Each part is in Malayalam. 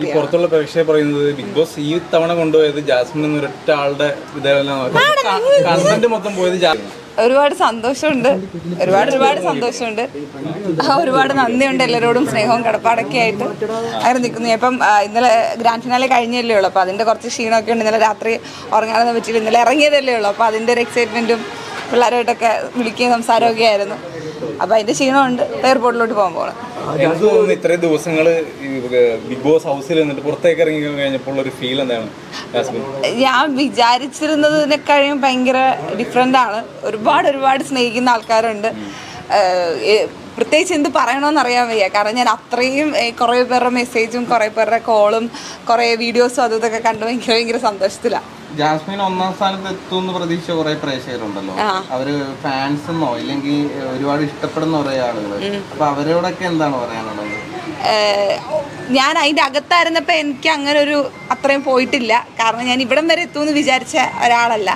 ഈ പുറത്തുള്ള പ്രേക്ഷകർ പറയുന്നത് ബിഗ് ബോസ് ഈ തവണ കൊണ്ടുപോയത് ജാസ്മിൻ എന്ന ഒരൊറ്റ ആളുടെ കണ്ടന്റ് മൊത്തം പോയത് ഒരുപാട് സന്തോഷമുണ്ട്. ഒരുപാട് ഒരുപാട് സന്തോഷമുണ്ട്. ഒരുപാട് നന്ദിയുണ്ട് എല്ലാവരോടും സ്നേഹവും കടപ്പാടൊക്കെ ആയിട്ട്. അങ്ങനെ നിൽക്കുന്നു. ഇപ്പം ഇന്നലെ ഗ്രാൻഡ് ഫിനാലെ കഴിഞ്ഞല്ലേ ഉള്ളൂ. അപ്പോൾ അതിന്റെ കുറച്ച് ക്ഷീണമൊക്കെ ഉണ്ട്. ഇന്നലെ രാത്രി ഉറങ്ങാനൊന്നും പറ്റിയില്ല. ഇന്നലെ ഇറങ്ങിയതല്ലേ ഉള്ളൂ. അപ്പോൾ അതിന്റെ ഒരു എക്സൈറ്റ്മെന്റും പിള്ളേരുമായിട്ടൊക്കെ വിളിക്കുകയും സംസാരമൊക്കെ ആയിരുന്നു. അപ്പോൾ അതിന്റെ ക്ഷീണമുണ്ട്. എയർപോർട്ടിലോട്ട് പോകാൻ പോകണം. എനിക്ക് തോന്നുന്നു ഇത്രയും ദിവസങ്ങൾ ബിഗ് ബോസ് ഹൗസിൽ നിന്നിട്ട് പുറത്തേക്ക് ഇറങ്ങി കഴിഞ്ഞപ്പോൾ ഒരു ഫീൽ എന്താണ് ഞാൻ വിചാരിച്ചിരുന്നതിനെക്കാളും ഭയങ്കര ഡിഫറെന്റ് ആണ്. ഒരുപാട് ഒരുപാട് സ്നേഹിക്കുന്ന ആൾക്കാരുണ്ട്. പ്രത്യേകിച്ച് എന്ത് പറയണമെന്ന് അറിയാൻ വയ്യ. കാരണം ഞാൻ അത്രയും കുറേ പേരുടെ മെസ്സേജും കുറേ പേരുടെ കോളും കുറേ വീഡിയോസും അതും ഇതൊക്കെ കണ്ട് ഭയങ്കര ഭയങ്കര സന്തോഷത്തിലാണ് ജാസ്മിൻ ഒന്നാം സ്ഥാനത്ത് എത്തുമെന്ന് പ്രതീക്ഷ കുറെ പ്രേക്ഷകരുണ്ടല്ലോ. അവർ ഫാൻസ് എന്നോ ഇല്ലെങ്കിൽ ഒരുപാട് ഇഷ്ടപ്പെടുന്ന കുറെ ആളുകൾ അപ്പൊ അവരോടൊക്കെ എന്താണ് പറയാനുള്ളത്? ഞാൻ അതിന്റെ അകത്തായിരുന്നപ്പോൾ എനിക്ക് അങ്ങനെ ഒരു അത്രയും പോയിട്ടില്ല. കാരണം ഞാൻ ഇവിടം വരെ എത്തുമെന്ന് വിചാരിച്ച ഒരാളല്ല.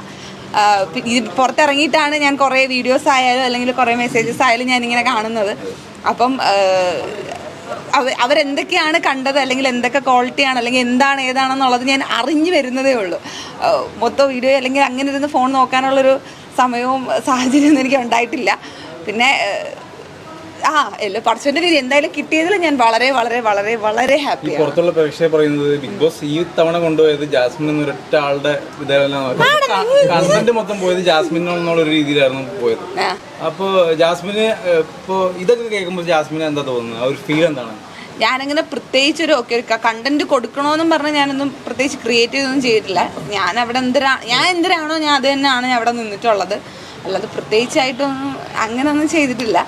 ഇത് പുറത്തിറങ്ങിയിട്ടാണ് ഞാൻ കുറേ വീഡിയോസ് ആയാലും അല്ലെങ്കിൽ കുറേ മെസ്സേജസ് ആയാലും ഞാനിങ്ങനെ കാണുന്നത്. അപ്പം അവരെന്തൊക്കെയാണ് കണ്ടത് അല്ലെങ്കിൽ എന്തൊക്കെ ക്വാളിറ്റിയാണ് അല്ലെങ്കിൽ എന്താണ് ഏതാണെന്നുള്ളത് ഞാൻ അറിഞ്ഞു വരുന്നതേ ഉള്ളൂ. മൊത്തം വീഡിയോ അല്ലെങ്കിൽ അങ്ങനെ ഇരുന്ന് ഫോൺ നോക്കാനുള്ളൊരു സമയവും സാഹചര്യമൊന്നും എനിക്ക് ഉണ്ടായിട്ടില്ല പിന്നെ ആ എല്ലാ പടച്ചോന്റെ രീതി എന്തായാലും കിട്ടിയതിൽ ഞാൻ വളരെ വളരെ വളരെ വളരെ ഹാപ്പി പുറത്തുള്ള പ്രേക്ഷകർ പറയുന്നത് ബിഗ് ബോസ് ഈ തവണ കൊണ്ടുപോയത് ജാസ്മിൻ എന്ന ഒരൊറ്റ ആളുടെ കണ്ടന്റ് മൊത്തം പോയത് ജാസ്മിൻ എന്നുള്ള ഒരു രീതിയിലായിരുന്നു പോയത്. അപ്പോ ജാസ്മിന് ഇപ്പോ ഇതൊക്കെ കേൾക്കുമ്പോൾ ജാസ്മിന് എന്താ തോന്നുന്നത്? ആ ഒരു ഫീൽ എന്താണ്? ഞാനങ്ങനെ പ്രത്യേകിച്ച് ഒരു ഒക്കെ കണ്ടന്റ് കൊടുക്കണമെന്നും പറഞ്ഞ് ഞാനൊന്നും പ്രത്യേകിച്ച് ക്രിയേറ്റ് ചെയ്തൊന്നും ചെയ്തിട്ടില്ല. ഞാൻ അവിടെ എന്തിനാ ഞാൻ എന്തിനാണോ ഞാൻ അത് തന്നെയാണ് ഞാൻ അവിടെ നിന്നിട്ടുള്ളത്. അല്ലാതെ പ്രത്യേകിച്ചായിട്ടൊന്നും അങ്ങനെയൊന്നും ചെയ്തിട്ടില്ല.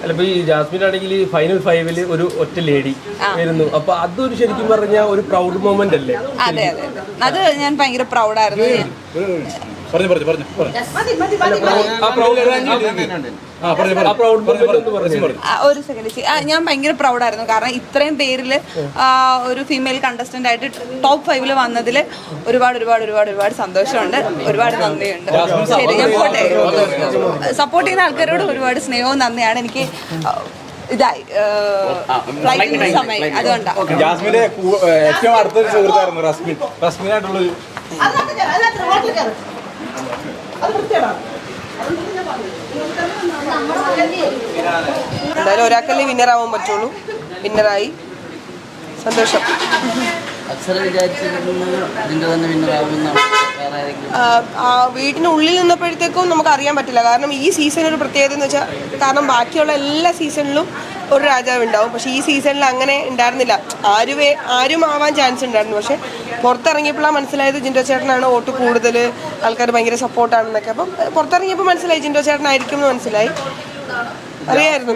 അല്ല ഇപ്പൊ ഈ ജാസ്മിൻ ആണെങ്കിൽ ഫൈനൽ ഫൈവിൽ ഒരു ഒറ്റ ലേഡി വരുന്നു. അപ്പൊ അതൊരു ശരിക്കും പറഞ്ഞ ഒരു പ്രൗഡ് മൊമെന്റ് അല്ലേ? അതെ അതെ അതെ. ഞാൻ ഭയങ്കര പ്രൗഡായിരുന്നു പറഞ്ഞു പറഞ്ഞു പറഞ്ഞു ഒരു സെക്കൻഡ് ഞാൻ ഭയങ്കര പ്രൗഡായിരുന്നു കാരണം ഇത്രയും പേരിൽ ഒരു ഫീമെയിൽ കണ്ടസ്റ്റന്റ് ആയിട്ട് ടോപ്പ് ഫൈവിൽ വന്നതിൽ ഒരുപാട് ഒരുപാട് ഒരുപാട് ഒരുപാട് സന്തോഷമുണ്ട്. ഒരുപാട് നന്ദിയുണ്ട്. ശരി ഞാൻ പോട്ടെ. സപ്പോർട്ട് ചെയ്യുന്ന ആൾക്കാരോട് ഒരുപാട് സ്നേഹവും നന്ദിയാണ്. എനിക്ക് ഇതായി ഫ്ലൈറ്റിന്റെ സമയം. അതുകൊണ്ടാണ് ജാസ്മിന്റെ ഏറ്റവും അടുത്തൊരു സുഹൃത്തായിരുന്നു റസ്മിൻ. റസ്മിനായിട്ടുള്ളൊരു എന്തായാലും ഒരാൾക്കല്ലേ വിന്നർ ആവാൻ പറ്റുള്ളൂ. വിന്നറായി സന്തോഷം. വീട്ടിനുള്ളിൽ നിന്നപ്പോഴത്തേക്കും നമുക്ക് അറിയാൻ പറ്റില്ല. കാരണം ഈ സീസൺ ഒരു പ്രത്യേകത എന്ന് വെച്ചാൽ കാരണം ബാക്കിയുള്ള എല്ലാ സീസണിലും ഒരു രാജാവ് ഉണ്ടാവും. പക്ഷേ ഈ സീസണിൽ അങ്ങനെ ഉണ്ടായിരുന്നില്ല. ആരുവേ ആരും ആവാൻ ചാൻസ് ഉണ്ടായിരുന്നു. പക്ഷേ പുറത്തിറങ്ങിയപ്പോഴാണ് മനസ്സിലായത് ജിൻഡോ ചേട്ടനാണ് വോട്ട് കൂടുതൽ ആൾക്കാർ ഭയങ്കര സപ്പോർട്ടാണെന്നൊക്കെ അപ്പം പുറത്തിറങ്ങിയപ്പോൾ മനസ്സിലായി ജിൻഡോ ചേട്ടനായിരിക്കും എന്ന് മനസ്സിലായി. അറിയായിരുന്നു.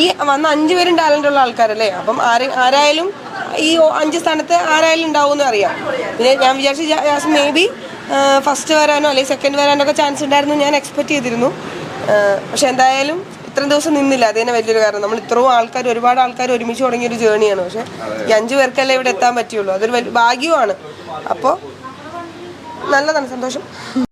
ഈ വന്ന അഞ്ചു പേരും ടാലന്റ് ഉള്ള ആൾക്കാരല്ലേ? അപ്പം ആര് ആരായാലും ഈ അഞ്ച് സ്ഥാനത്ത് ആരായാലും ഉണ്ടാവും അറിയാം. പിന്നെ ഞാൻ വിചാരിച്ചു മേ ബി ഫസ്റ്റ് വരാനോ അല്ലെങ്കിൽ സെക്കൻഡ് വരാനോ ഒക്കെ ചാൻസ് ഉണ്ടായിരുന്നു ഞാൻ എക്സ്പെക്ട് ചെയ്തിരുന്നു. പക്ഷെ എന്തായാലും ഇത്രയും ദിവസം നിന്നില്ല. അത് തന്നെ വലിയൊരു കാരണം. നമ്മൾ ഇത്രയും ആൾക്കാർ ഒരുപാട് ആൾക്കാർ ഒരുമിച്ച് തുടങ്ങിയ ഒരു ജേണിയാണ്. പക്ഷെ ഈ അഞ്ചു പേർക്കല്ലേ ഇവിടെ എത്താൻ പറ്റുള്ളൂ. അതൊരു ഭാഗ്യമാണ്. അപ്പോൾ നല്ലതാണ്. സന്തോഷം.